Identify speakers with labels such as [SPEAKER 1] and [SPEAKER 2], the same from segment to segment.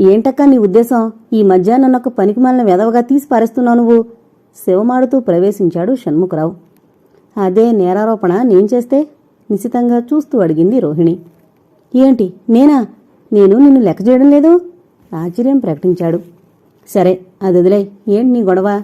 [SPEAKER 1] ఏంటక్కా నీ ఉద్దేశం? ఈ మధ్య నన్నొక పనికిమాలిన వెదవగా తీసి పారేస్తున్నావు నువ్వు. శివమాడుతూ ప్రవేశించాడు షణ్ముఖరావు. అదే నేరారోపణ నేను చేస్తే? నిశితంగా చూస్తూ అడిగింది రోహిణి. ఏంటి? నేనా? నేను నిన్ను లెక్క చేయడం లేదు? ఆశ్చర్యం ప్రకటించాడు. సరే అది వదిలే. ఏంటి నీ గొడవ?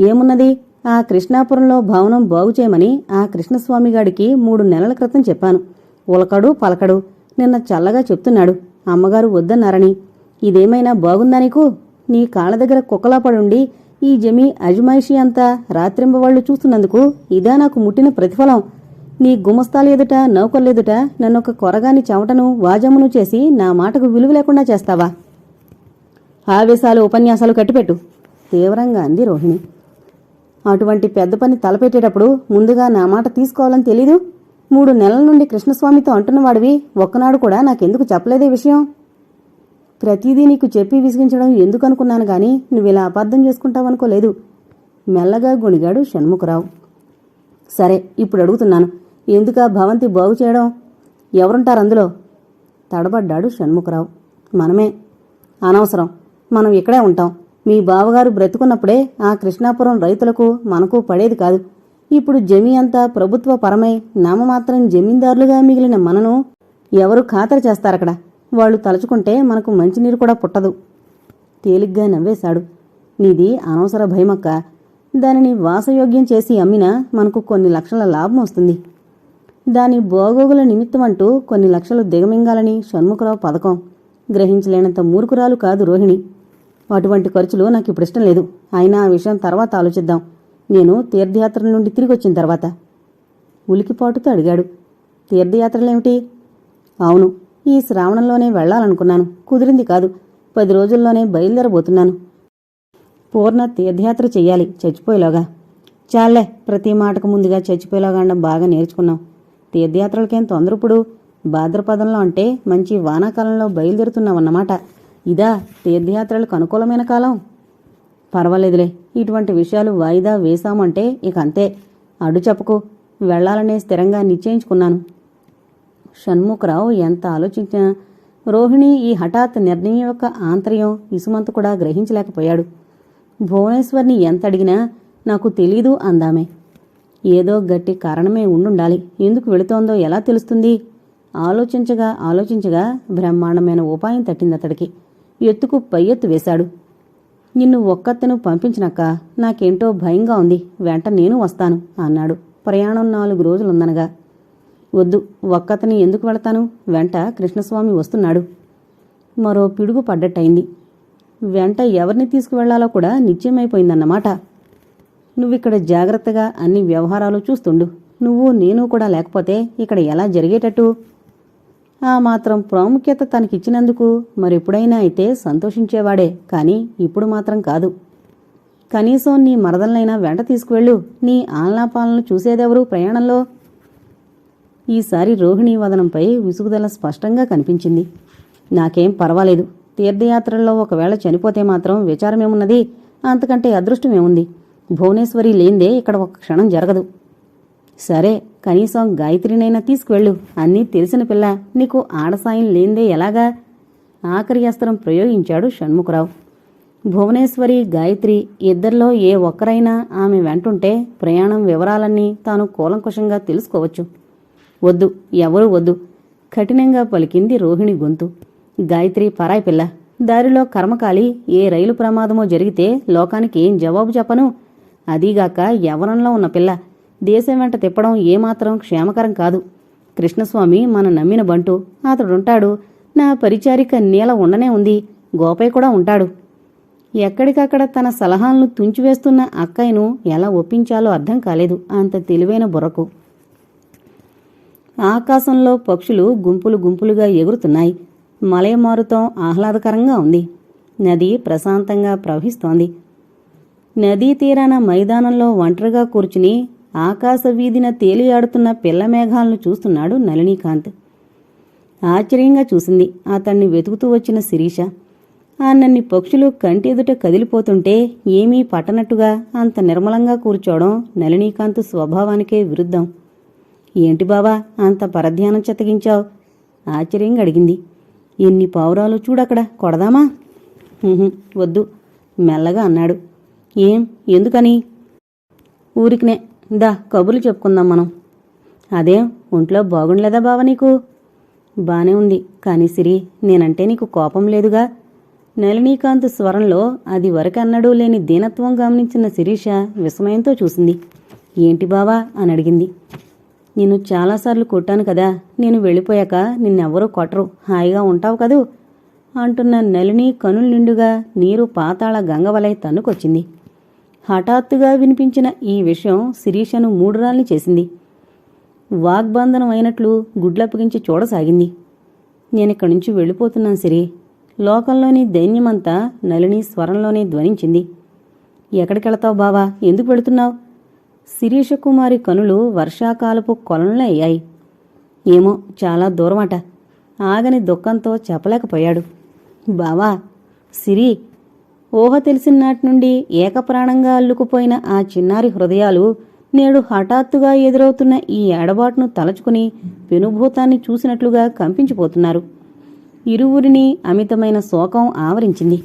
[SPEAKER 1] ఏమున్నది? ఆ కృష్ణాపురంలో భవనం బాగు చేయమని ఆ కృష్ణస్వామిగాడికి మూడు నెలల క్రితం చెప్పాను. ఉలకడు పలకడు. నిన్న చల్లగా చెప్తున్నాడు. అమ్మగారు వద్దన్నారని. ఇదేమైనా బాగుందా నీకు? నీ కాళ్ళ దగ్గర కుక్కలా పడుండి ఈ జమీ అజమాయిషీ అంతా రాత్రింబవాళ్ళు చూస్తున్నందుకు ఇదా నాకు ముట్టిన ప్రతిఫలం. నీ గుమస్తాల ఎదుట నౌకర్లెదుట నన్నొక కొరగాని చెమటను వాజమును చేసి నా మాటకు విలువ లేకుండా చేస్తావా? ఆవేశాలు ఉపన్యాసాలు కట్టిపెట్టు. తీవ్రంగా అంది రోహిణి. అటువంటి పెద్ద పని తలపెట్టేటప్పుడు ముందుగా నా మాట తీసుకోవాలని తెలీదు? మూడు నెలల నుండి కృష్ణస్వామితో అంటున్నవాడివి ఒక్కనాడు కూడా నాకెందుకు చెప్పలేదే విషయం? ప్రతిదీ నీకు చెప్పి విసిగించడం ఎందుకు అనుకున్నాను గాని నువ్విలా అబద్ధం చేసుకుంటావనుకోలేదు. మెల్లగా గుణిగాడు షణ్ముఖరావు. సరే ఇప్పుడు అడుగుతున్నాను. ఎందుకా భవంతి బాగు చేయడం? ఎవరుంటారు అందులో? తడబడ్డాడు షణ్ముఖరావు. మనమే. అనవసరం. మనం ఇక్కడే ఉంటాం. మీ బావగారు బ్రతుకున్నప్పుడే ఆ కృష్ణాపురం రైతులకు మనకు పడేది కాదు. ఇప్పుడు జమీ అంతా ప్రభుత్వ పరమై నామమాత్రం జమీందారులుగా మిగిలిన మనను ఎవరు ఖాతరు చేస్తారక్కడ? వాళ్ళు తలుచుకుంటే మనకు మంచినీరు కూడా పుట్టదు. తేలిగ్గా నవ్వేశాడు. నీది అనవసర భయమక్క. దానిని వాసయోగ్యం చేసి అమ్మినా మనకు కొన్ని లక్షల లాభం వస్తుంది. దాని బోగోగుల నిమిత్తమంటూ కొన్ని లక్షలు దిగమింగాలని షణ్ముఖరావు పథకం గ్రహించలేనంత మూర్ఖురాలు కాదు రోహిణి. అటువంటి ఖర్చులు నాకు ఇప్పుడు ఇష్టం లేదు. అయినా ఆ విషయం తర్వాత ఆలోచిద్దాం. నేను తీర్థయాత్ర నుండి తిరిగి వచ్చిన తర్వాత. ఉలికిపాటుతో అడిగాడు. తీర్థయాత్రలేమిటి? అవును. ఈ శ్రావణంలోనే వెళ్ళాలనుకున్నాను. కుదిరింది కాదు. పది రోజుల్లోనే బయలుదేరబోతున్నాను. పూర్ణ తీర్థయాత్ర చెయ్యాలి. చచ్చిపోయేలాగా. చాలే ప్రతి మాటకు ముందుగా చచ్చిపోయేలాగా బాగా నేర్చుకున్నాం. తీర్థయాత్రలకేం తొందరప్పుడు భాద్రపదంలో అంటే మంచి వానాకాలంలో బయలుదేరుతున్నామన్నమాట. ఇదా తీర్థయాత్రలకు అనుకూలమైన కాలం? పర్వాలేదులే. ఇటువంటి విషయాలు వాయిదా వేశామంటే ఇక అంతే. అడు చెప్పకు వెళ్ళాలనే స్థిరంగా నిశ్చయించుకున్నాను. షణ్ముఖరావు ఎంత ఆలోచించినా రోహిణి ఈ హఠాత్ నిర్ణయం యొక్క ఆంతర్యం ఇసుమంత కూడా గ్రహించలేకపోయాడు. భువనేశ్వర్ని ఎంత అడిగినా నాకు తెలీదు అందామే. ఏదో గట్టి కారణమే ఉండుండాలి. ఎందుకు వెళుతోందో ఎలా తెలుస్తుంది? ఆలోచించగా ఆలోచించగా బ్రహ్మాండమైన ఉపాయం తట్టింది అతడికి. ఎత్తుకు పై ఎత్తు వేశాడు. నిన్ను ఒక్కత్తను పంపించినాక నాకేంటో భయంగా ఉంది. వెంట నేను వస్తాను అన్నాడు. ప్రయాణం నాలుగు రోజులుందనగా. వద్దు ఒక్కతని ఎందుకు వెళతాను? వెంట కృష్ణస్వామి వస్తున్నాడు. మరో పిడుగు పడ్డట్టయింది. వెంట ఎవరిని తీసుకువెళ్ళాలో కూడా నిశ్చయమైపోయిందన్నమాట. నువ్విక్కడ జాగ్రత్తగా అన్ని వ్యవహారాలు చూస్తుండు. నువ్వు నేను కూడా లేకపోతే ఇక్కడ ఎలా జరిగేటట్టు? ఆ మాత్రం ప్రాముఖ్యత తనకిచ్చినందుకు మరెప్పుడైనా అయితే సంతోషించేవాడే. కానీ ఇప్పుడు మాత్రం కాదు. కనీసం నీ మరదలనైనా వెంట తీసుకువెళ్ళు. నీ ఆలనాపాలను చూసేదెవరు ప్రయాణంలో? ఈసారి రోహిణీ వదనంపై విసుగుదల స్పష్టంగా కనిపించింది. నాకేం పర్వాలేదు. తీర్థయాత్రల్లో ఒకవేళ చనిపోతే మాత్రం విచారమేమున్నది? అంతకంటే అదృష్టమేముంది? భువనేశ్వరి లేందే ఇక్కడ ఒక క్షణం జరగదు. సరే కనీసం గాయత్రినైనా తీసుకువెళ్ళు. అన్నీ తెలిసిన పిల్ల. నీకు ఆడసాయం లేందే ఎలాగా? ఆఖరి అస్త్రం ప్రయోగించాడు షణ్ముఖరావు. భువనేశ్వరి గాయత్రి ఇద్దరిలో ఏ ఒక్కరైనా ఆమె వెంటుంటే ప్రయాణం వివరాలన్నీ తాను కూలంకుషంగా తెలుసుకోవచ్చు. వద్దు ఎవరూ వద్దు. కఠినంగా పలికింది రోహిణి గొంతు. గాయత్రి పరాయి పిల్ల దారిలో కర్మకాలి ఏ రైలు ప్రమాదమో జరిగితే లోకానికి ఏం జవాబు చెప్పను? అదీగాక యవనంలో ఉన్న పిల్ల దేశం వెంట తిప్పడం ఏమాత్రం క్షేమకరం కాదు. కృష్ణస్వామి మన నమ్మిన బంటు అతడుంటాడు. నా పరిచారిక నీల ఉండనే ఉంది గోపయ్య కూడా ఉంటాడు. ఎక్కడికక్కడ తన సలహాలను తుంచివేస్తున్న అక్కయ్యను ఎలా ఒప్పించాలో అర్థం కాలేదు అంత తెలివైన బుర్రకు. ఆకాశంలో పక్షులు గుంపులు గుంపులుగా ఎగురుతున్నాయి. మలయమారుతం ఆహ్లాదకరంగా ఉంది. నది ప్రశాంతంగా ప్రవహిస్తోంది. నదీ తీరాన మైదానంలో ఒంటరిగా కూర్చుని ఆకాశ వీధిన తేలియాడుతున్న పిల్ల మేఘాలను చూస్తున్నాడు నళినీకాంత్. ఆశ్చర్యంగా చూసింది అతన్ని వెతుకుతూ వచ్చిన శిరీష. ఆ నన్ని పక్షులు కంటి ఎదుట కదిలిపోతుంటే ఏమీ పట్టనట్టుగా అంత నిర్మలంగా కూర్చోవడం నళినీకాంత్ స్వభావానికే విరుద్ధం. ఏంటి బావా అంత పరధ్యానం చెత్తగించావు? ఆశ్చర్యంగా అడిగింది. ఎన్ని పావురాలు చూడక్కడ కొడదామా? వద్దు మెల్లగా అన్నాడు. ఏం ఎందుకని? ఊరికినే దా కబుర్లు చెప్పుకుందాం మనం. అదేం ఒంట్లో బాగుండలేదా బావ నీకు? బానే ఉంది కానీ సిరి నేనంటే నీకు కోపం లేదుగా? నళినీకాంత్ స్వరంలో అది వరకన్నడూ లేని దీనత్వం గమనించిన శిరీష విస్మయంతో చూసింది. ఏంటి బావా? అని అడిగింది. నేను చాలాసార్లు కొట్టాను కదా. నేను వెళ్ళిపోయాక నిన్నెవ్వరూ కొట్టరు. హాయిగా ఉంటావు కదూ. అంటున్న నలిని కనుల నిండుగా నీరు పాతాళ గంగవలై తన్నుకొచ్చింది. హఠాత్తుగా వినిపించిన ఈ విషయం శిరీషను మూడురాల్ని చేసింది. వాగ్బంధనం అయినట్లు గుడ్లప్పగించి చూడసాగింది. నేనిక్కడి నుంచి వెళ్ళిపోతున్నాను సిరి. లోకంలోని దైన్యమంతా నలిని స్వరంలోనే ధ్వనించింది. ఎక్కడికెళతావు బావా? ఎందుకు వెళుతున్నావు? శిరీష కుమారి కనులు వర్షాకాలపు కొలంలో అయ్యాయి. ఏమో చాలా దూరమట. ఆగని దుఃఖంతో చెప్పలేకపోయాడు. బావా సిరి ఊహ తెలిసిన నాటి నుండి ఏకప్రాణంగా అల్లుకుపోయిన ఆ చిన్నారి హృదయాలు నేడు హఠాత్తుగా ఎదురవుతున్న ఈ ఎడబాటును తలచుకుని పెనుభూతాన్ని చూసినట్లుగా కంపించిపోతున్నారు. ఇరువురిని అమితమైన శోకం ఆవరించింది.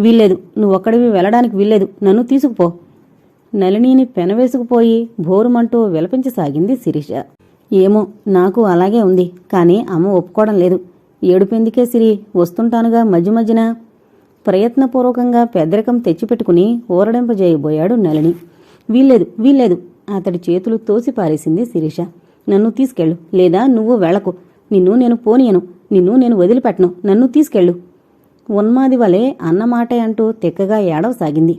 [SPEAKER 1] వీల్లేదు నువ్వొక్కడివి వెళ్ళడానికి వీల్లేదు. నన్ను తీసుకుపో. నలినీని పెనవేసుకుపోయి భోరుమంటూ విలపించసాగింది శిరీష. ఏమో నాకు అలాగే ఉంది కానీ అమ్మ ఒప్పుకోవడం లేదు. ఏడుపెందుకే సిరి వస్తుంటానుగా మధ్య మధ్యన. ప్రయత్నపూర్వకంగా పెద్దరికం తెచ్చిపెట్టుకుని ఊరడింపజేయబోయాడు నలిని వీల్లేదు వీల్లేదు అతడి చేతులు తోసిపారేసింది శిరీష. నన్ను తీసుకెళ్ళు లేదా నువ్వు వెళ్ళకు నిన్ను నేను పోనీయను నిన్ను నేను వదిలిపెట్టను నన్ను తీసుకెళ్ళు. ఉన్మాది వలె అన్నమాటే అంటూ తిక్కగా ఏడవసాగింది.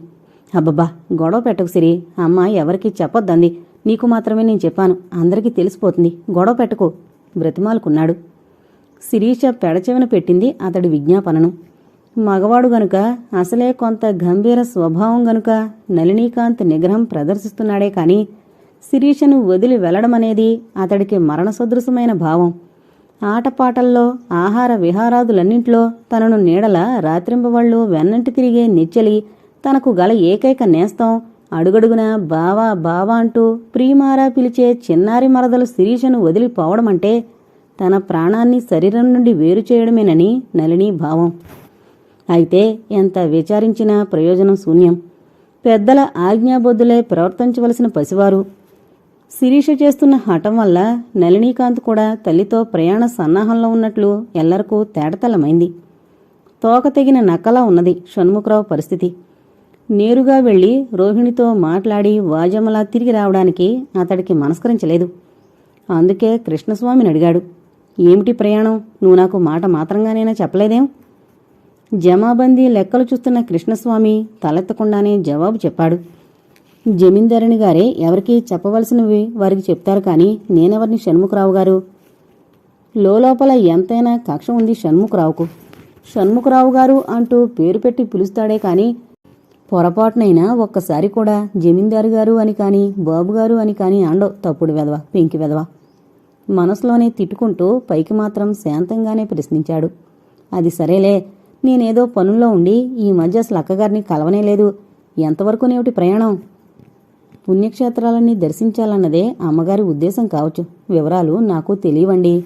[SPEAKER 1] అబ్బబ్బా గొడవ పెట్టకు సిరి. అమ్మ ఎవరికీ చెప్పొద్దంది. నీకు మాత్రమే నేను చెప్పాను. అందరికీ తెలిసిపోతుంది. గొడవ పెట్టకు. బ్రతిమాలుకున్నాడు. శిరీష పెడచెవిన పెట్టింది అతడి విజ్ఞాపనను. మగవాడు గనుక అసలే కొంత గంభీర స్వభావం గనుక నళినీకాంత్ నిగ్రహం ప్రదర్శిస్తున్నాడే కాని శిరీషను వదిలి వెళ్ళడమనేది అతడికి మరణ సదృశమైన భావం. ఆటపాటల్లో ఆహార విహారాదులన్నింట్లో తనను నీడల రాత్రింబవళ్ళు వెన్నంటి తిరిగే నిచ్చలి తనకు గల ఏకైక నేస్తం. అడుగడుగున బావా బావా అంటూ ప్రియమారా పిలిచే చిన్నారి మరదలు శిరీషను వదిలిపోవడమంటే తన ప్రాణాన్ని శరీరం నుండి వేరు చేయడమేనని నలిని భావం. అయితే ఎంత విచారించినా ప్రయోజనం శూన్యం. పెద్దల ఆజ్ఞాబద్ధులై ప్రవర్తించవలసిన పసివారు. శిరీష చేస్తున్న హఠం వల్ల నళినీకాంత్ కూడా తల్లితో ప్రయాణ సన్నాహంలో ఉన్నట్లు ఎల్లరికూ తేటతెల్లమైంది. తోక తెగిన నక్కలా ఉన్నది షణ్ముఖరావు పరిస్థితి. నేరుగా వెళ్ళి రోహిణితో మాట్లాడి వాజమ్మలా తిరిగి రావడానికి అతడికి మనస్కరించలేదు. అందుకే కృష్ణస్వామిని అడిగాడు ఏమిటి ప్రయాణం? నువ్వు నాకు మాట మాత్రంగానైనా చెప్పలేదేం? జమాబందీ లెక్కలు చూస్తున్న కృష్ణస్వామి తలెత్తకుండానే జవాబు చెప్పాడు జమీందారుని గారే ఎవరికీ చెప్పవలసినవి వారికి చెప్తారు కానీ నేనెవరిని షణ్ముఖరావు గారు లోపల ఎంతైనా కక్ష ఉంది షణ్ముఖరావుకు. షణ్ముఖరావు గారు అంటూ పేరు పెట్టి పిలుస్తాడే కానీ పొరపాటునైనా ఒక్కసారి కూడా జమీందారు గారు అని కాని బాబు గారు అని కాని అండవు తప్పుడు వెదవ పెంకి వెదవ మనసులోనే తిట్టుకుంటూ పైకి మాత్రం శాంతంగానే ప్రశ్నించాడు. అది సరేలే నేనేదో పనుల్లో ఉండి ఈ మధ్య అసలు అక్కగారిని కలవనే లేదు. ఎంతవరకు నేటి ప్రయాణం? పుణ్యక్షేత్రాలన్నీ దర్శించాలన్నదే అమ్మగారి ఉద్దేశం కావచ్చు. వివరాలు నాకు తెలియవండి.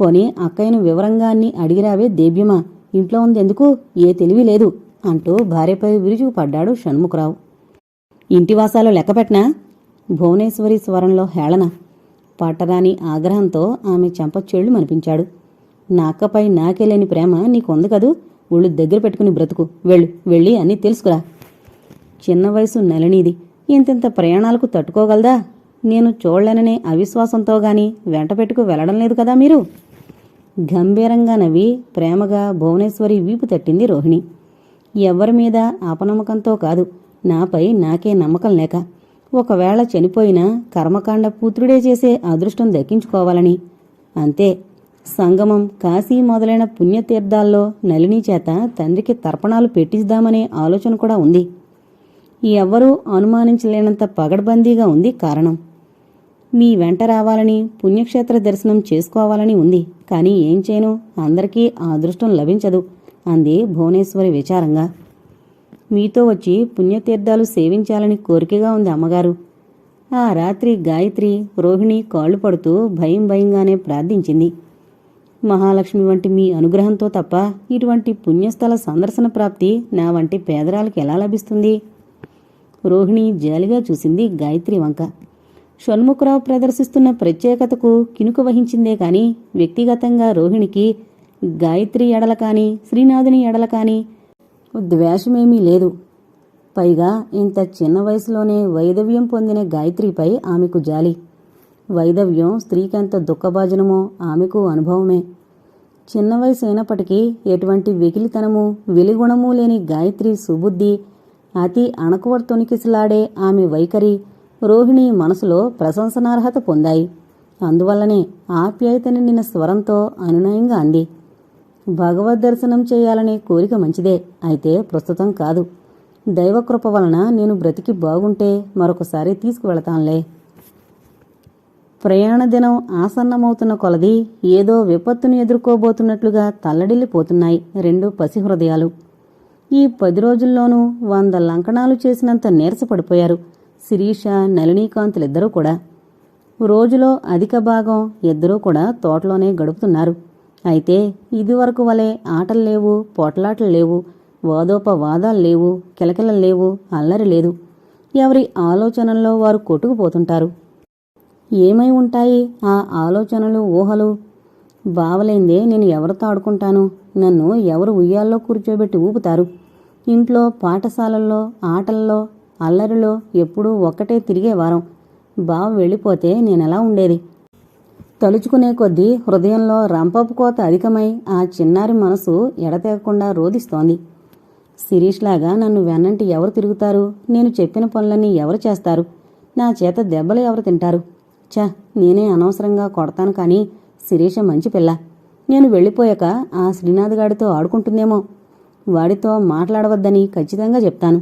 [SPEAKER 1] పోనీ అక్కయ్యను వివరంగా అన్ని అడిగిరావే దేబ్యమా ఇంట్లో ఉందెందుకు ఏ తెలివి లేదు. అంటూ భార్యపై విరుచుకుపడ్డాడు షణ్ముఖరావు. ఇంటివాసాలు లెక్కపెట్టినా భువనేశ్వరి స్వరంలో హేళన పట్టరాని ఆగ్రహంతో ఆమె చెంప చెళ్ళు మనిపించాడు. నా అక్కపై నాకేలేని ప్రేమ నీకుంది కదూ? ఒళ్ళు దగ్గర పెట్టుకుని బ్రతుకు. వెళ్ళు వెళ్ళి అన్నీ తెలుసుకురా. చిన్న వయసు నెలనీది. ఇంతింత ప్రయాణాలకు తట్టుకోగలదా? నేను చూడలేననే అవిశ్వాసంతో గాని వెంట పెట్టుకు వెళ్ళడం లేదు కదా మీరు? గంభీరంగా నవ్వి ప్రేమగా భువనేశ్వరి వీపు తట్టింది రోహిణి. ఎవ్వరి మీద అపనమ్మకంతో కాదు. నాపై నాకే నమ్మకం లేక. ఒకవేళ చనిపోయినా కర్మకాండ పుత్రుడే చేసే అదృష్టం దక్కించుకోవాలని. అంతే. సంగమం కాశీ మొదలైన పుణ్యతీర్థాల్లో నలిని చేత తండ్రికి తర్పణాలు పెట్టిద్దామనే ఆలోచన కూడా ఉంది. ఎవ్వరూ అనుమానించలేనంత పగడ్బందీగా ఉంది కారణం. మీ వెంట రావాలని పుణ్యక్షేత్ర దర్శనం చేసుకోవాలని ఉంది. కానీ ఏం చేయను? అందరికీ ఆ అదృష్టం లభించదు. అంది భువనేశ్వరి విచారంగా. మీతో వచ్చి పుణ్యతీర్థాలు సేవించాలని కోరికగా ఉంది అమ్మగారు. ఆ రాత్రి గాయత్రి రోహిణి కాళ్ళు పడుతూ భయం భయంగానే ప్రార్థించింది. మహాలక్ష్మి వంటి మీ అనుగ్రహంతో తప్ప ఇటువంటి పుణ్యస్థల సందర్శన ప్రాప్తి నా వంటి పేదరాలకు ఎలా లభిస్తుంది? రోహిణి జాలిగా చూసింది గాయత్రి వంక. షణ్ముఖరావు ప్రదర్శిస్తున్న ప్రత్యేకతకు కినుక వహించిందే కాని వ్యక్తిగతంగా రోహిణికి గాయత్రి ఎడల కాని శ్రీనాథుని ఎడల కాని ద్వేషమేమీ లేదు. పైగా ఇంత చిన్న వయసులోనే వైదవ్యం పొందిన గాయత్రిపై ఆమెకు జాలి. వైదవ్యం స్త్రీకెంత దుఃఖభాజనమో ఆమెకు అనుభవమే. చిన్న వయసు అయినప్పటికీ ఎటువంటి వెకిలితనము వెలిగుణము లేని గాయత్రి సుబుద్ధి అతి అణకువడుతొనికిసలాడే ఆమె వైఖరి రోహిణి మనసులో ప్రశంసనార్హత పొందాయి. అందువల్లనే ఆప్యాయతని నిన్న స్వరంతో అనునయంగా అంది. భగవద్ దర్శనం చేయాలనే కోరిక మంచిదే. అయితే ప్రస్తుతం కాదు. దైవకృప వలన నేను బ్రతికి బాగుంటే మరొకసారి తీసుకువెళతానులే. ప్రయాణ దినం ఆసన్నమవుతున్న కొలది ఏదో విపత్తును ఎదుర్కోబోతున్నట్లుగా తల్లడిల్లిపోతున్నాయి రెండు పసి హృదయాలు. ఈ పది రోజుల్లోనూ వంద లంకణాలు చేసినంత నీరసపడిపోయారు. శిరీష నళినీకాంతులిద్దరూ కూడా. రోజులో అధిక భాగం ఇద్దరూ కూడా తోటలోనే గడుపుతున్నారు. అయితే ఇదివరకు వలె ఆటలు లేవు పోట్లాటలు లేవు వాదోపవాదాలు లేవు కిలకిలలు లేవు అల్లరి లేదు. ఎవరి ఆలోచనల్లో వారు కొట్టుకుపోతుంటారు. ఏమై ఉంటాయి ఆ ఆలోచనలు ఊహలు? బావలేందే నేను ఎవరితో ఆడుకుంటాను? నన్ను ఎవరు ఉయ్యాల్లో కూర్చోబెట్టి ఊపుతారు? ఇంట్లో పాఠశాలల్లో ఆటల్లో అల్లరిలో ఎప్పుడూ ఒక్కటే తిరిగేవారం బావ వెళ్ళిపోతే నేనెలా ఉండేది? తలుచుకునే కొద్దీ హృదయంలో రంపపు కోత అధికమై ఆ చిన్నారి మనసు ఎడతెగకుండా రోధిస్తోంది. శిరీష్లాగా నన్ను వెన్నంటి ఎవరు తిరుగుతారు? నేను చెప్పిన పనులన్నీ ఎవరు చేస్తారు? నా చేత దెబ్బలు ఎవరు తింటారు? ఛ నేనే అనవసరంగా కొడతాను కానీ శిరీష మంచి పిల్ల. నేను వెళ్ళిపోయాక ఆ శ్రీనాథ్ గాడితో ఆడుకుంటుందేమో. వాడితో మాట్లాడవద్దని ఖచ్చితంగా చెప్తాను.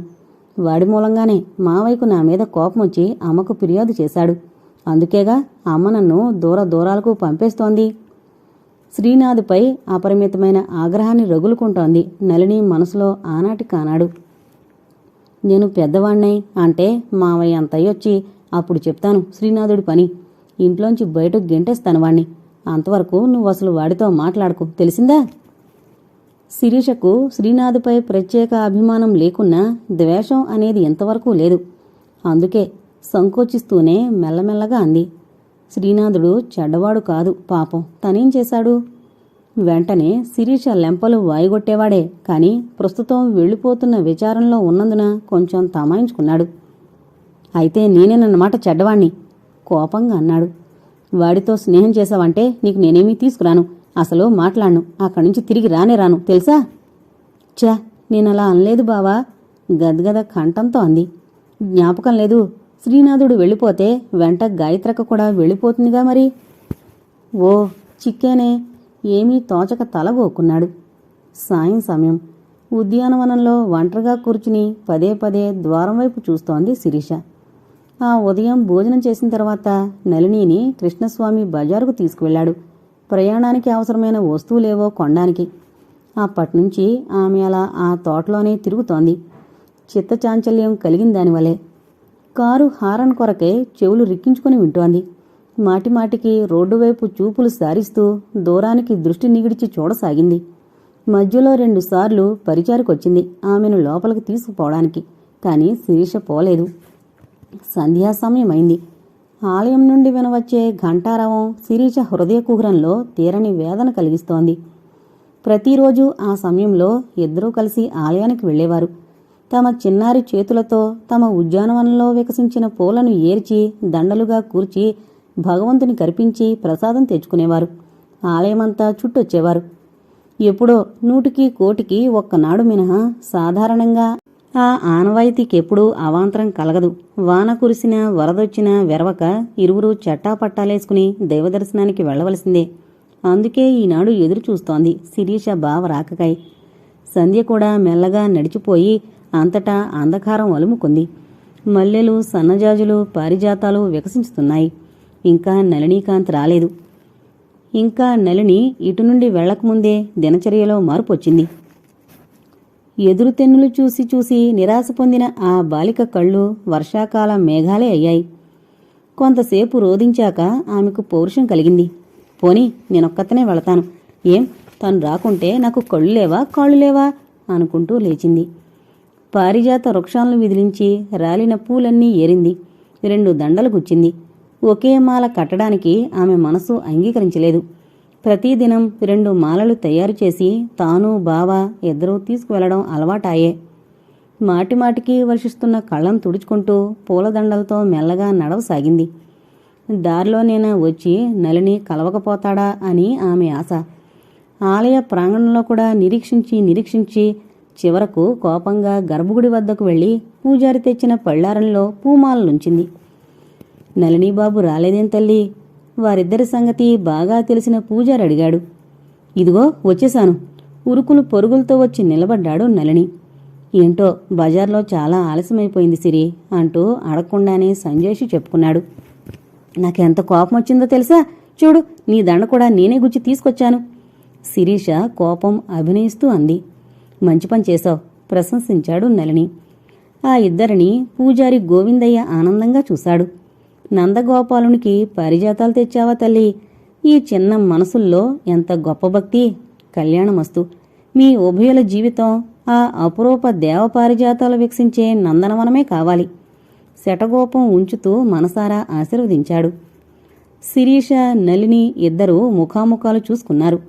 [SPEAKER 1] వాడి మూలంగానే మావయ్యకు నా మీద కోపం వచ్చి అమ్మకు ఫిర్యాదు చేశాడు. అందుకేగా అమ్మ నన్ను దూర దూరాలకు పంపేస్తోంది. శ్రీనాథ్పై అపరిమితమైన ఆగ్రహాన్ని రగులుకుంటోంది నలిని మనసులో ఆనాటి కానాడు. నేను పెద్దవాణ్ణై అంటే మావయ్య అంతయ్యొచ్చి అప్పుడు చెప్తాను శ్రీనాథుడి పని. ఇంట్లోంచి బయటకు గెంటేస్తాను వాణ్ణి. అంతవరకు నువ్వు అసలు వాడితో మాట్లాడకు. తెలిసిందా? శిరీషకు శ్రీనాథుపై ప్రత్యేక అభిమానం లేకున్నా ద్వేషం అనేది ఎంతవరకు లేదు. అందుకే సంకోచిస్తూనే మెల్లమెల్లగా అంది. శ్రీనాథుడు చెడ్డవాడు కాదు పాపం. తనేం చేశాడు? వెంటనే శిరీష లెంపలు వాయిగొట్టేవాడే కాని ప్రస్తుతం వెళ్ళిపోతున్న విచారంలో ఉన్నందున కొంచెం తమాయించుకున్నాడు. అయితే నేనేనన్నమాట చెడ్డవాణ్ణి కోపంగా అన్నాడు. వాడితో స్నేహం చేశావంటే నీకు నేనేమీ తీసుకురాను అసలు మాట్లాడను అక్కడి నుంచి తిరిగి రానే రాను తెలుసా? ఛా నేనలా అనలేదు బావా గద్గద కంఠంతో అంది. జ్ఞాపకం లేదు శ్రీనాథుడు వెళ్ళిపోతే వెంట గాయత్రక కూడా వెళ్ళిపోతుందిగా మరి. ఓ చిక్కేనే ఏమీ తోచక తలగోకున్నాడు సాయం సమయం. ఉద్యానవనంలో ఒంటరిగా కూర్చుని పదే పదే ద్వారం వైపు చూస్తోంది శిరీష. ఆ ఉదయం భోజనం చేసిన తర్వాత నళినిని కృష్ణస్వామి బజారుకు తీసుకువెళ్ళాడు. ప్రయాణానికి అవసరమైన వస్తువులేవో కొనడానికి. అప్పటినుంచి ఆమె అలా ఆ తోటలోనే తిరుగుతోంది. చిత్తచాంచల్యం కలిగిన దానివలే. కారు హారన్ కొరకే చెవులు రిక్కించుకుని వింటోంది. మాటిమాటికి రోడ్డు వైపు చూపులు సారిస్తూ దూరానికి దృష్టి నిగిడిచి చూడసాగింది. మధ్యలో రెండుసార్లు పరిచారికొచ్చింది ఆమెను లోపలికి తీసుకుపోవడానికి కానీ శిరీష పోలేదు. సంధ్యా సమయమైంది ఆలయం నుండి వినవచ్చే ఘంటారవం శిరీష హృదయ కుహరంలో తీరని వేదన కలిగిస్తోంది. ప్రతిరోజు ఆ సమయంలో ఇద్దరూ కలిసి ఆలయానికి వెళ్ళేవారు. తమ చిన్నారి చేతులతో తమ ఉద్యానవనంలో వికసించిన పూలను ఏర్చి దండలుగా కూర్చి భగవంతుని కరిపించి ప్రసాదం తెచ్చుకునేవారు. ఆలయమంతా చుట్టొచ్చేవారు. ఎప్పుడో నూటికి కోటికి ఒక్కనాడు మినహా సాధారణంగా ఆ ఆనవాయితీకెప్పుడూ అవాంతరం కలగదు. వాన కురిసినా వరదొచ్చినా వెరవక ఇరువురు చట్టాపట్టాలేసుకుని దైవదర్శనానికి వెళ్ళవలసిందే అందుకే ఈనాడు ఎదురు చూస్తోంది శిరీష బావ రాకకాయ్ సంధ్య కూడా మెల్లగా నడిచిపోయి అంతటా అంధకారం అలుముకుంది. మల్లెలు సన్నజాజులు పారిజాతాలు వికసించుతున్నాయి. ఇంకా నళినీకాంత్ రాలేదు. ఇంకా నళిని ఇటు నుండి వెళ్ళకముందే దినచర్యలో మార్పు వచ్చింది ఎదురుతెన్నులు చూసి చూసి నిరాశ పొందిన ఆ బాలిక కళ్ళు వర్షాకాల మేఘాలే అయ్యాయి. కొంతసేపు రోధించాక ఆమెకు పౌరుషం కలిగింది. పోని నేనొక్కతనే వెళతాను. ఏం? తను రాకుంటే నాకు కళ్ళు లేవా కాళ్ళు లేవా? అనుకుంటూ లేచింది. పారిజాత వృక్షాలను విదిలించి రాలిన పూలన్నీ ఏరింది. రెండు దండలు గుచ్చింది ఒకే మాల కట్టడానికి ఆమె మనసు అంగీకరించలేదు. ప్రతిదినం రెండు మాలలు తయారు చేసి తాను బావ ఇద్దరూ తీసుకువెళ్ళడం అలవాటాయే. మాటిమాటికి వర్షిస్తున్న కళ్ళం తుడుచుకుంటూ పూలదండలతో మెల్లగా నడవసాగింది. దారిలోనైనా వచ్చి నలిని కలవకపోతాడా అని ఆమె ఆశ. ఆలయ ప్రాంగణంలో కూడా నిరీక్షించి నిరీక్షించి చివరకు కోపంగా గర్భగుడి వద్దకు వెళ్ళి పూజారి తెచ్చిన పళ్ళారంలో పూమాలనుంచింది నళినీబాబు రాలేదేం తల్లి? వారిద్దరి సంగతి బాగా తెలిసిన పూజారి అడిగాడు. ఇదిగో వచ్చేశాను. ఉరుకులు పొరుగులతో వచ్చి నిలబడ్డాడు నలిని ఏంటో బజార్లో చాలా ఆలస్యమైపోయింది సిరి అంటూ అడగకుండానే సంజేషి చెప్పుకున్నాడు. నాకెంత కోపం వచ్చిందో తెలుసా? చూడు నీ దండ కూడా నేనే గుచ్చి తీసుకొచ్చాను. శిరీష కోపం అభినయిస్తూ అంది. మంచి పని చేశావు. ప్రశంసించాడు నలిని ఆ ఇద్దరిని పూజారి గోవిందయ్య ఆనందంగా చూశాడు. నందగోపాలునికి పరిజాతాలు తెచ్చావా తల్లి? ఈ చిన్న మనసుల్లో ఎంత గొప్ప భక్తి కళ్యాణమస్తు. మీ ఉభయుల జీవితం ఆ అపురూప దేవపారిజాతాలు వికసించే నందనవనమే కావాలి. శటగోపం ఉంచుతూ మనసారా ఆశీర్వదించాడు. శిరీష నలిని ఇద్దరూ ముఖాముఖాలు చూసుకున్నారు.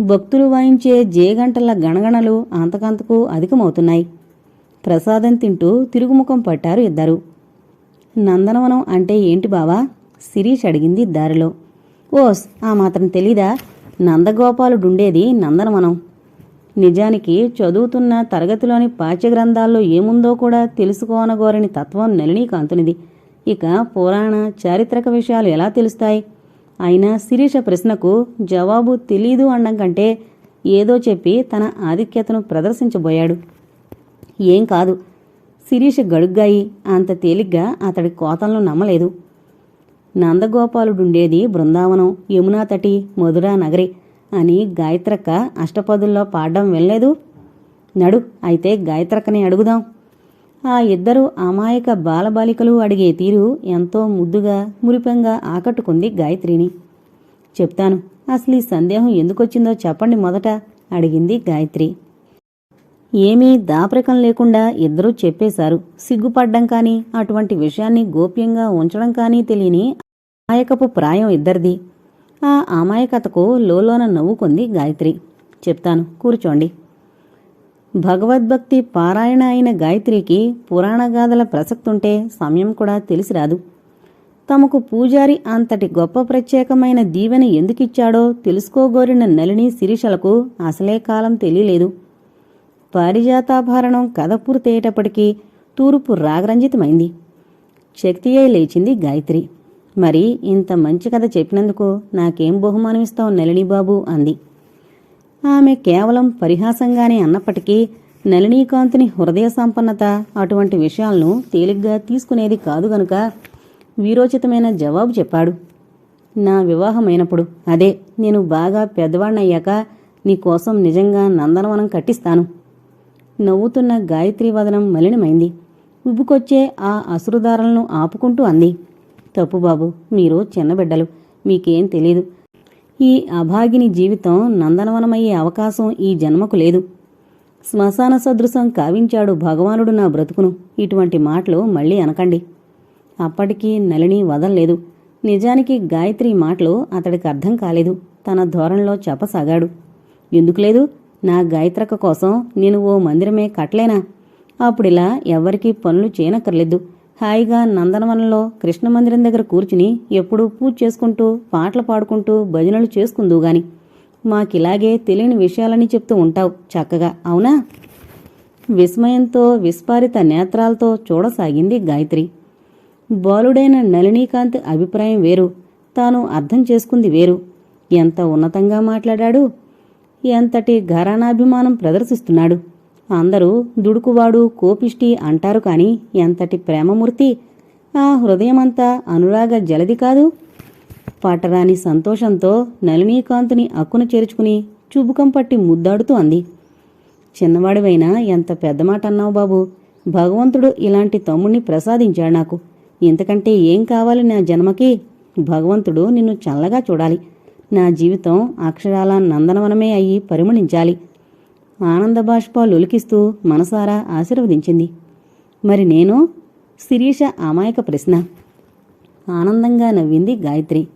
[SPEAKER 1] భక్తులు వాయించే జేగంటల గణగణలు అంతకంతకు అధికమవుతున్నాయి. ప్రసాదం తింటూ తిరుగుముఖం పట్టారు ఇద్దరు. నందనవనం అంటే ఏంటి బావా? శిరీష్ అడిగింది దారిలో ఓస్ ఆ మాత్రం తెలీదా? నందగోపాలుడుండేది నందనవనం. నిజానికి చదువుతున్న తరగతిలోని పాఠ్యగ్రంథాల్లో ఏముందో కూడా తెలుసుకోనగోరని తత్వం నలినీకాంతునిది. ఇక పురాణ చారిత్రక విషయాలు ఎలా తెలుస్తాయి? అయినా శిరీష ప్రశ్నకు జవాబు తెలీదు అనడం కంటే ఏదో చెప్పి తన ఆధిక్యతను ప్రదర్శించబోయాడు. ఏం కాదు శిరీష గడుగ్గాయి. అంత తేలిగ్గా అతడి కోతలను నమ్మలేదు. నందగోపాలుడుండేది బృందావనం యమునా తటి మధురా నగరి అని గాయత్రక్క అష్టపదుల్లో పాడడం వెళ్ళలేదు నడు అయితే గాయత్రక్కని అడుగుదాం. ఆ ఇద్దరు అమాయక బాలబాలికలు అడిగే తీరు ఎంతో ముద్దుగా మురిపెంగా ఆకట్టుకుంది గాయత్రిని. చెప్తాను అసలు ఈ సందేహం ఎందుకొచ్చిందో చెప్పండి మొదట అడిగింది గాయత్రి. ఏమీ దాపరికం లేకుండా ఇద్దరూ చెప్పేశారు. సిగ్గుపడ్డం కానీ అటువంటి విషయాన్ని గోప్యంగా ఉంచడం కానీ తెలియని అమాయకపు ప్రాయం ఇద్దరిది. ఆ అమాయకతకు లోలోన నవ్వుకుంది గాయత్రి. చెప్తాను కూర్చోండి. భగవద్భక్తి పారాయణ అయిన గాయత్రికి పురాణగాథల ప్రసక్తుంటే సమయం కూడా తెలిసిరాదు. తమకు పూజారి అంతటి గొప్ప ప్రత్యేకమైన దీవెన ఎందుకిచ్చాడో తెలుసుకోగోరిన నలిని శిరీషలకు అసలే కాలం తెలియలేదు. పారిజాతాభరణం కథ పూర్తయ్యేటప్పటికీ తూర్పు రాగరంజితమైంది. శక్తి అయి లేచింది గాయత్రి. మరి ఇంత మంచి కథ చెప్పినందుకు నాకేం బహుమానం ఇస్తావు నలిని బాబు? అంది. ఆమె కేవలం పరిహాసంగానే అన్నప్పటికీ నళినీకాంత్ని హృదయ సంపన్నత అటువంటి విషయాలను తేలిగ్గా తీసుకునేది కాదు గనుక వీరోచితమైన జవాబు చెప్పాడు. నా వివాహమైనప్పుడు అదే నేను బాగా పెద్దవాణ్ణయ్యాక నీకోసం నిజంగా నందనవనం కట్టిస్తాను. నవ్వుతున్న గాయత్రి వదనం మలినమైంది. ఉబ్బుకొచ్చే ఆ అసురుదారలను ఆపుకుంటూ అంది. తప్పు బాబు మీరు చిన్నబిడ్డలు మీకేం తెలీదు. ఈ అభాగిని జీవితం నందనవనమయ్యే అవకాశం ఈ జన్మకు లేదు. శ్మశాన సదృశం కావించాడు భగవానుడు నా బ్రతుకును. ఇటువంటి మాటలు మళ్ళీ అనకండి. అప్పటికీ నలిని వదల్లేదు నిజానికి గాయత్రి మాటలు అతడికి అర్థం కాలేదు. తన ధోరణిలో చెప్పసాగాడు. ఎందుకు లేదు? నా గాయత్రక కోసం నేను ఓ మందిరమే కట్టలేనా? అప్పుడిలా ఎవ్వరికీ పనులు చేయనక్కర్లేదు. హాయిగా నందనవనంలో కృష్ణ మందిరం దగ్గర కూర్చుని ఎప్పుడూ పూజ చేసుకుంటూ పాటలు పాడుకుంటూ భజనలు చేసుకుందువు గాని. మాకిలాగే తెలియని విషయాలని చెప్తూ ఉంటావు చక్కగా అవునా? విస్మయంతో విస్పారిత నేత్రాలతో చూడసాగింది గాయత్రి. బాలుడైన నళినీకాంత్ అభిప్రాయం వేరు. తాను అర్థం చేసుకుంది వేరు. ఎంత ఉన్నతంగా మాట్లాడాడు? ఎంతటి ఘరానాభిమానం ప్రదర్శిస్తున్నాడు? అందరూ దుడుకువాడు కోపిష్టి అంటారు కాని ఎంతటి ప్రేమమూర్తి? ఆ హృదయమంతా అనురాగ జలది కాదు. పట్టరాని సంతోషంతో నలినీకాంతుని అక్కును చేర్చుకుని చుబుకం పట్టి ముద్దాడుతూ అంది. చిన్నవాడివైనా ఎంత పెద్ద మాట అన్నావు బాబు? భగవంతుడు ఇలాంటి తమ్ముణ్ణి ప్రసాదించాడు నాకు. ఇంతకంటే ఏం కావాలి నా జన్మకి? భగవంతుడు నిన్ను చల్లగా చూడాలి. నా జీవితం అక్షరాల నందనవనమే అయ్యి పరిమళించాలి. ఆనంద బాష్పాలు ఉలికిస్తూ మనసారా ఆశీర్వదించింది. మరి నేను? శిరీష అమాయక ప్రశ్న. ఆనందంగా నవ్వింది గాయత్రి.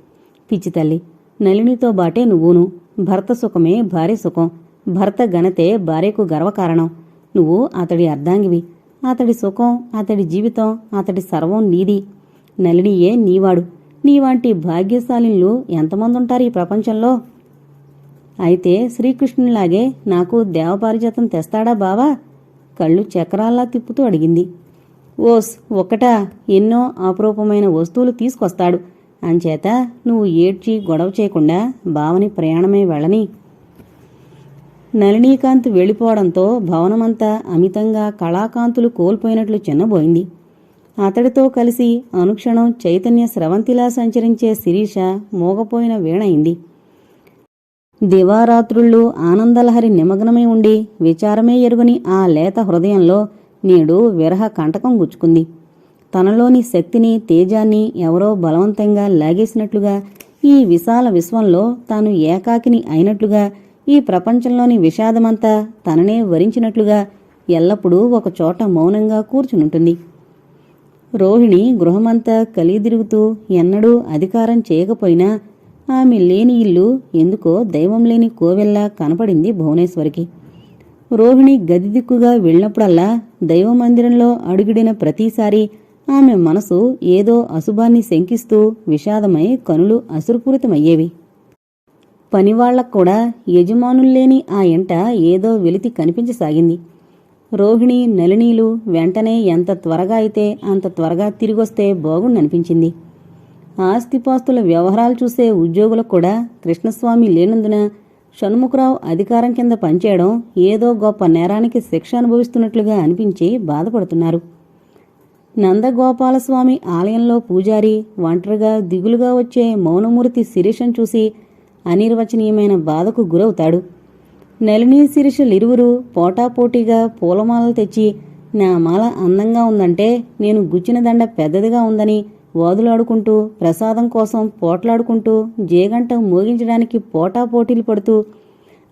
[SPEAKER 1] పిచ్చి తల్లి నలినితో బాటే నువ్వును. భర్త సుఖమే భార్య సుఖం. భర్త ఘనతే భార్యకు గర్వకారణం. నువ్వు అతడి అర్ధాంగివి. అతడి సుఖం అతడి జీవితం అతడి సర్వం నీది. నలినియే నీవాడు. నీవాంటి భాగ్యశాలిన్లు ఎంతమంది ఉంటారు ఈ ప్రపంచంలో? అయితే శ్రీకృష్ణునిలాగే నాకు దేవపారిజాతం తెస్తాడా బావా? కళ్ళు చక్రాల్లా తిప్పుతూ అడిగింది. ఓస్ ఒక్కటా. ఎన్నో అపురూపమైన వస్తువులు తీసుకొస్తాడు. అంచేత నువ్వు ఏడ్చి గొడవ చేయకుండా భావని ప్రయాణమే వెళ్ళని. నళినీకాంత్ వెళ్ళిపోవడంతో భవనమంతా అమితంగా కళాకాంతులు కోల్పోయినట్లు చిన్నబోయింది. అతడితో కలిసి అనుక్షణం చైతన్య స్రవంతిలా సంచరించే శిరీష మోగపోయిన వీణయింది. దివారాత్రుళ్ళు ఆనందలహరి నిమగ్నమై ఉండి విచారమే ఎరుగని ఆ లేత హృదయంలో నేడు విరహ కంటకం గుచ్చుకుంది. తనలోని శక్తిని తేజాన్ని ఎవరో బలవంతంగా లాగేసినట్లుగా ఈ విశాల విశ్వంలో తాను ఏకాకిని అయినట్లుగా ఈ ప్రపంచంలోని విషాదమంతా తననే వరించినట్లుగా ఎల్లప్పుడూ ఒకచోట మౌనంగా కూర్చునుంటుంది. రోహిణి గృహమంతా కలిదిరుగుతూ ఎన్నడూ అధికారం చేయకపోయినా ఆమె లేని ఇల్లు ఎందుకో దైవం లేని కోవెల్లా కనపడింది భువనేశ్వరికి. రోహిణి గది దిక్కుగా వెళ్ళినప్పుడల్లా దైవ మందిరంలో అడుగుడిన ప్రతిసారి ఆమె మనసు ఏదో అశుభాన్ని శంకిస్తూ విషాదమై కనులు అసురుపూరితమయ్యేవి. పనివాళ్ళకు కూడా యజమానుల్లేని ఆ ఇంట ఏదో వెలితి కనిపించసాగింది. రోహిణి నలినీలు వెంటనే ఎంత త్వరగా అయితే అంత త్వరగా తిరిగొస్తే బాగుండనిపించింది. ఆస్తిపాస్తుల వ్యవహారాలు చూసే ఉద్యోగులకు కూడా కృష్ణస్వామి లేనందున షణ్ముఖరావు అధికారం కింద పనిచేయడం ఏదో గొప్ప నేరానికి శిక్ష అనుభవిస్తున్నట్లుగా అనిపించి బాధపడుతున్నారు. నందగోపాలస్వామి ఆలయంలో పూజారి ఒంటరిగా దిగులుగా వచ్చే మౌనమూర్తి శిరీషను చూసి అనిర్వచనీయమైన బాధకు గురవుతాడు. నలిని శిరీషలిరువురు పోటాపోటీగా పూలమాలలు తెచ్చి నా మాల అందంగా ఉందంటే నేను గుచ్చిన దండ పెద్దదిగా ఉందని వాదులాడుకుంటూ ప్రసాదం కోసం పోట్లాడుకుంటూ జేగంట మోగించడానికి పోటాపోటీలు పడుతూ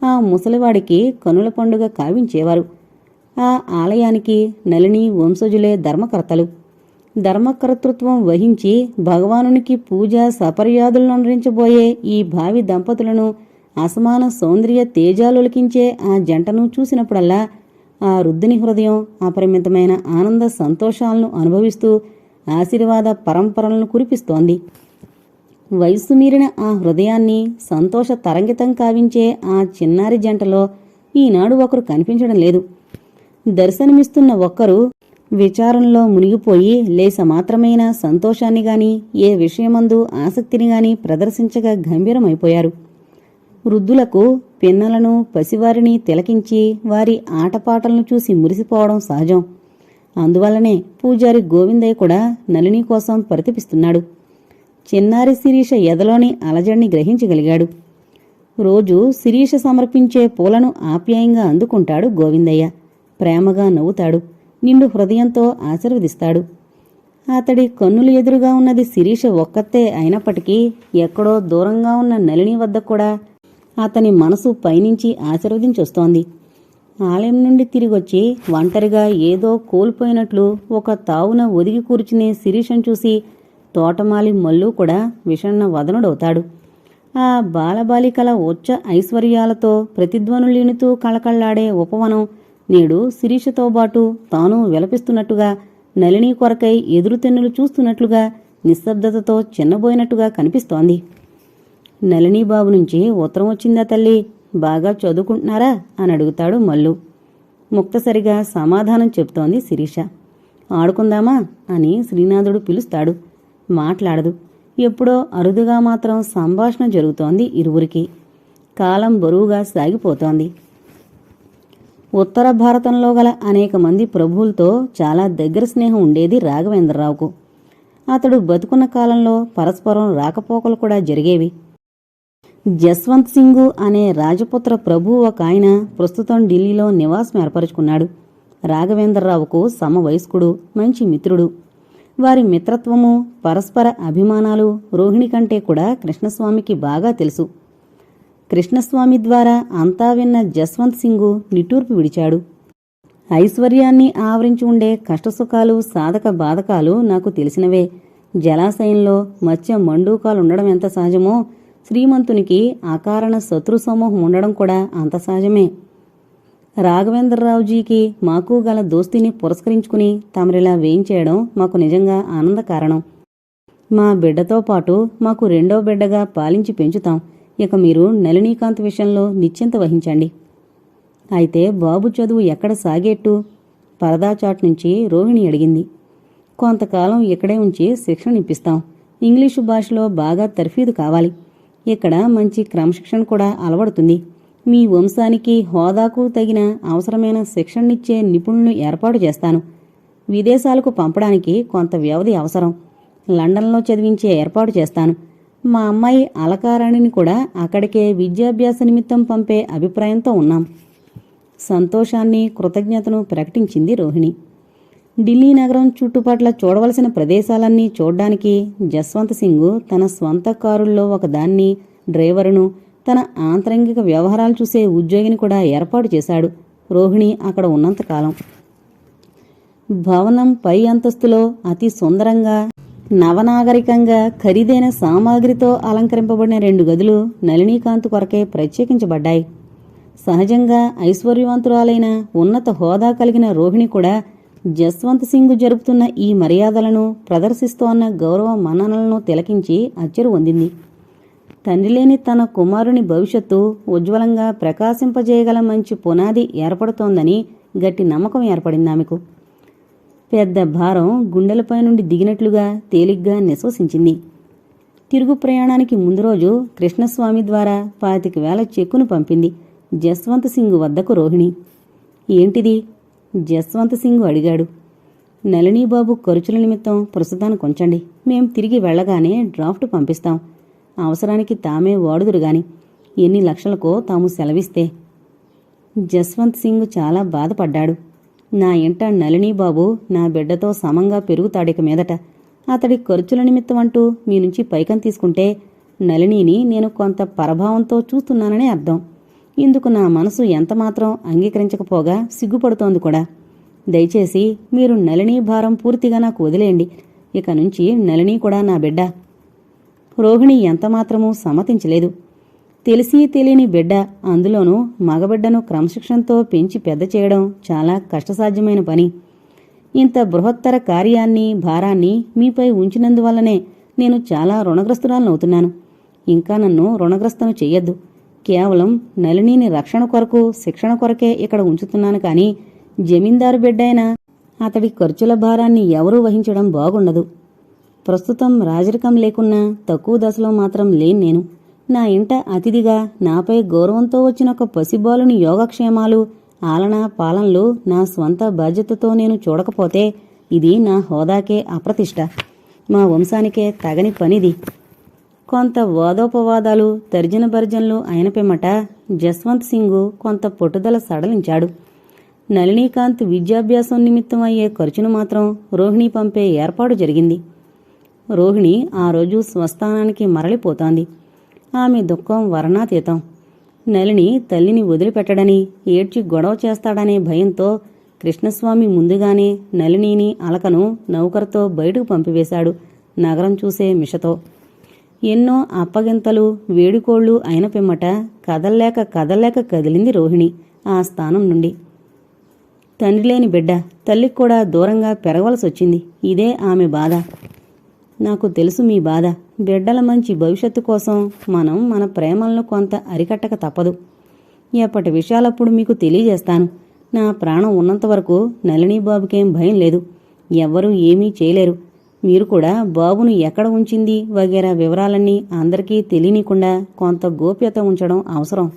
[SPEAKER 1] ఆ ముసలివాడికి కనుల పండుగ కావించేవారు. ఆ ఆలయానికి నలిని వంశజులే ధర్మకర్తలు. ధర్మకర్తృత్వం వహించి భగవానునికి పూజ సపర్యాదులను అనురించబోయే ఈ భావి దంపతులను అసమాన సౌందర్య తేజాలొలికించే ఆ జంటను చూసినప్పుడల్లా ఆ రుద్దిని హృదయం అపరిమితమైన ఆనంద సంతోషాలను అనుభవిస్తూ ఆశీర్వాద పరంపరలను కురిపిస్తోంది. వయస్సు మీరిన ఆ హృదయాన్ని సంతోష తరంగితం కావించే ఆ చిన్నారి జంటలో ఈనాడు ఒకరు కనిపించడం లేదు. దర్శనమిస్తున్న ఒక్కరు విచారంలో మునిగిపోయి లేస మాత్రమైన సంతోషాన్ని గాని ఏ విషయమందు ఆసక్తిని గాని ప్రదర్శించగా గంభీరమైపోయారు. వృద్ధులకు పిన్నలను పసివారిని తిలకించి వారి ఆటపాటలను చూసి మురిసిపోవడం సహజం. అందువల్లనే పూజారి గోవిందయ్య కూడా నలిని కోసం పరితపిస్తున్నాడు. చిన్నారి శిరీష ఎదలోని అలజడిని గ్రహించగలిగాడు. రోజు శిరీష సమర్పించే పూలను ఆప్యాయంగా అందుకుంటాడు గోవిందయ్య. ప్రేమగా నవ్వుతాడు. నిండు హృదయంతో ఆశీర్వదిస్తాడు. అతడి కన్నులు ఎదురుగా ఉన్నది శిరీష ఒక్కతే అయినప్పటికీ ఎక్కడో దూరంగా ఉన్న నలిని వద్ద కూడా అతని మనసు పైనుంచి ఆశీర్వదించొస్తోంది. ఆలయం నుండి తిరిగొచ్చి ఒంటరిగా ఏదో కోల్పోయినట్లు ఒక తావున ఒదిగి కూర్చునే శిరీషం చూసి తోటమాలి మల్లు కూడా విషన్న వదనుడవుతాడు. ఆ బాలబాలికల ఉచ్చ ఐశ్వర్యాలతో ప్రతిధ్వనులీనుతూ కళకళ్ళాడే ఉపవనం నేడు శిరీషతో బాటు తాను విలపిస్తున్నట్టుగా నలిని కొరకై ఎదురుతెన్నులు చూస్తున్నట్లుగా నిశ్శబ్దతతో చిన్నబోయినట్టుగా కనిపిస్తోంది. నలినీబాబు నుంచి ఉత్తరం వచ్చిందా తల్లి? బాగా చదువుకుంటున్నారా? అని అడుగుతాడు మల్లు. ముక్తసరిగా సమాధానం చెప్తోంది శిరీష. ఆడుకుందామా? అని శ్రీనాథుడు పిలుస్తాడు. మాట్లాడదు. ఎప్పుడో అరుదుగా మాత్రం సంభాషణ జరుగుతోంది ఇరువురికి. కాలం బరువుగా సాగిపోతోంది. ఉత్తర భారతంలో గల అనేక మంది ప్రభువులతో చాలా దగ్గర స్నేహం ఉండేది రాఘవేంద్రరావుకు. అతడు బతుకున్న కాలంలో పరస్పరం రాకపోకలు కూడా జరిగేవి. జస్వంత్ సింగు అనే రాజపుత్ర ప్రభు ఒక ఆయన ప్రస్తుతం ఢిల్లీలో నివాసం ఏర్పరచుకున్నాడు. రాఘవేంద్రరావుకు సమవయస్కుడు మంచి మిత్రుడు. వారి మిత్రత్వము పరస్పర అభిమానాలు రోహిణి కంటే కూడా కృష్ణస్వామికి బాగా తెలుసు. కృష్ణస్వామి ద్వారా అంతా విన్న జస్వంత్ సింగు నిట్టూర్పు విడిచాడు. ఐశ్వర్యాన్ని ఆవరించి ఉండే కష్టసుఖాలు సాధక బాధకాలు నాకు తెలిసినవే. జలాశయంలో మత్స్య మండూకాలుండడం ఎంత సహజమో శ్రీమంతునికి అకారణ శత్రు సమూహం ఉండడం కూడా అంత సహజమే. రాఘవేంద్రరావుజీకి మాకు గల దోస్తిని పురస్కరించుకుని తమరిలా వేయించేయడం మాకు నిజంగా ఆనంద కారణం. మా బిడ్డతో పాటు మాకు రెండో బిడ్డగా పాలించి పెంచుతాం. ఇక మీరు నళినీకాంత్ విషయంలో నిశ్చింత వహించండి. అయితే బాబు చదువు ఎక్కడ సాగేట్టు? పరదాచాట్ నుంచి రోహిణి అడిగింది. కొంతకాలం ఇక్కడే ఉంచి శిక్షణ ఇప్పిస్తాం ఇంగ్లీషు భాషలో బాగా తర్ఫీదు కావాలి. ఇక్కడ మంచి క్రమశిక్షణ కూడా అలవడుతుంది. మీ వంశానికి హోదాకు తగిన అవసరమైన శిక్షణనిచ్చే నిపుణులను ఏర్పాటు చేస్తాను. విదేశాలకు పంపడానికి కొంత వ్యవధి అవసరం. లండన్లో చదివించే ఏర్పాటు చేస్తాను. మా అమ్మాయి అలకారాణిని కూడా అక్కడికే విద్యాభ్యాస నిమిత్తం పంపే అభిప్రాయంతో ఉన్నాం. సంతోషాన్ని కృతజ్ఞతను ప్రకటించింది రోహిణి. ఢిల్లీ నగరం చుట్టుపట్ల చూడవలసిన ప్రదేశాలన్నీ చూడ్డానికి జస్వంత్ సింగ్ తన స్వంత కారుల్లో ఒకదాన్ని డ్రైవరును తన ఆంతరంగిక వ్యవహారాలు చూసే ఉద్యోగిని కూడా ఏర్పాటు చేశాడు రోహిణి అక్కడ ఉన్నంతకాలం. భవనం పై అంతస్తులో అతి సుందరంగా నవనాగరికంగా ఖరీదైన సామాగ్రితో అలంకరింపబడిన రెండు గదులు నళినీకాంత్ కొరకే ప్రత్యేకించబడ్డాయి. సహజంగా ఐశ్వర్యవంతురాలైన ఉన్నత హోదా కలిగిన రోహిణి కూడా జస్వంత్ సింగ్ జరుపుతున్న ఈ మర్యాదలను ప్రదర్శిస్తోన్న గౌరవ మన్ననలను తిలకించి అచ్చరు పొందింది తండ్రిలేని తన కుమారుని భవిష్యత్తు ఉజ్వలంగా ప్రకాశింపజేయగల మంచి పునాది ఏర్పడుతోందని గట్టి నమ్మకం ఏర్పడింది ఆమెకు. పెద్ద భారం గుండెలపై నుండి దిగినట్లుగా తేలిగ్గా నిశ్వసించింది. తిరుగు ప్రయాణానికి ముందు రోజు కృష్ణస్వామి ద్వారా పాతిక వేల చెక్కును పంపింది జస్వంత్ సింగ్ వద్దకు రోహిణి. ఏంటిది? జస్వంత్ సింగ్ అడిగాడు. నళినీబాబు ఖర్చుల నిమిత్తం ప్రస్తుతానికి ఉంచండి మేం తిరిగి వెళ్ళగానే డ్రాఫ్ట్ పంపిస్తాం. అవసరానికి తామే వాడుదురు గాని ఎన్ని లక్షలకో తాము సెలవిస్తే. జస్వంత్ సింగ్ చాలా బాధపడ్డాడు. నా ఇంట నళినీబాబు నా బిడ్డతో సమంగా పెరుగుతాడిక మీదట. అతడి ఖర్చుల నిమిత్తం అంటూ మీ నుంచి పైకం తీసుకుంటే నళినీని నేను కొంత పరభావంతో చూస్తున్నాననే అర్థం. ఇందుకు నా మనసు ఎంతమాత్రం అంగీకరించకపోగా సిగ్గుపడుతోంది కూడా. దయచేసి మీరు నళినీ భారం పూర్తిగా నాకు వదిలేయండి. ఇక నుంచి నళిని కూడా నా బిడ్డ. రోహిణి ఎంతమాత్రమూ సమ్మతించలేదు. తెలిసి తెలియని బిడ్డ అందులోనూ మగబిడ్డను క్రమశిక్షణతో పెంచి పెద్ద చేయడం చాలా కష్టసాధ్యమైన పని. ఇంత బృహత్తర కార్యాన్ని భారాన్ని మీపై ఉంచినందువల్లనే నేను చాలా రుణగ్రస్తురాలనవుతున్నాను. ఇంకా నన్ను రుణగ్రస్తను చెయ్యొద్దు. కేవలం నళినిని రక్షణ కొరకు శిక్షణ కొరకే ఇక్కడ ఉంచుతున్నాను కానీ జమీందారు బిడ్డైన అతడి ఖర్చుల భారాన్ని ఎవరూ వహించడం బాగుండదు. ప్రస్తుతం రాజరికం లేకున్నా తక్కువ దశలో మాత్రం లేను నేను. నా ఇంట అతిథిగా నాపై గౌరవంతో వచ్చిన ఒక పసిబాలుని యోగక్షేమాలు ఆలన పాలనలు నా స్వంత బాధ్యతతో నేను చూడకపోతే ఇది నా హోదాకే అప్రతిష్ట. మా వంశానికే తగని పనిది. కొంత వాదోపవాదాలు తర్జన భర్జనలు అయిన పిమ్మట జస్వంత్ సింగ్ కొంత పట్టుదల సడలించాడు. నళినీకాంత్ విద్యాభ్యాసం నిమిత్తం అయ్యే ఖర్చును మాత్రం రోహిణి పంపే ఏర్పాటు జరిగింది. రోహిణి ఆ రోజు స్వస్థానానికి మరలిపోతోంది. ఆమె దుఃఖం వర్ణాతీతం. నలిని తల్లిని వదిలిపెట్టడని ఏడ్చి గొడవ చేస్తాడనే భయంతో కృష్ణస్వామి ముందుగానే నలినీని అలకను నౌకర్తో బయటకు పంపివేశాడు నగరం చూసే మిషతో. ఎన్నో అప్పగింతలు వేడుకోళ్ళు అయిన పిమ్మట కదల్లేక కదల్లేక కదిలింది రోహిణి ఆ స్థానం నుండి. తండ్రి లేని బిడ్డ తల్లికి కూడా దూరంగా పెరగవలసి వచ్చింది ఇదే ఆమె బాధ. నాకు తెలుసు మీ బాధ. బిడ్డల మంచి భవిష్యత్తు కోసం మనం మన ప్రేమలను కొంత అరికట్టక తప్పదు. ఎప్పటి విషయాలప్పుడు మీకు తెలియజేస్తాను. నా ప్రాణం ఉన్నంత వరకు బాబుకేం భయం లేదు. ఎవ్వరూ ఏమీ చేయలేరు. మీరు కూడా బాబును ఎక్కడ ఉంచింది? వగేరా వివరాలన్నీ అందరికీ తెలియనికుండా కొంత గోప్యత ఉంచడం అవసరం.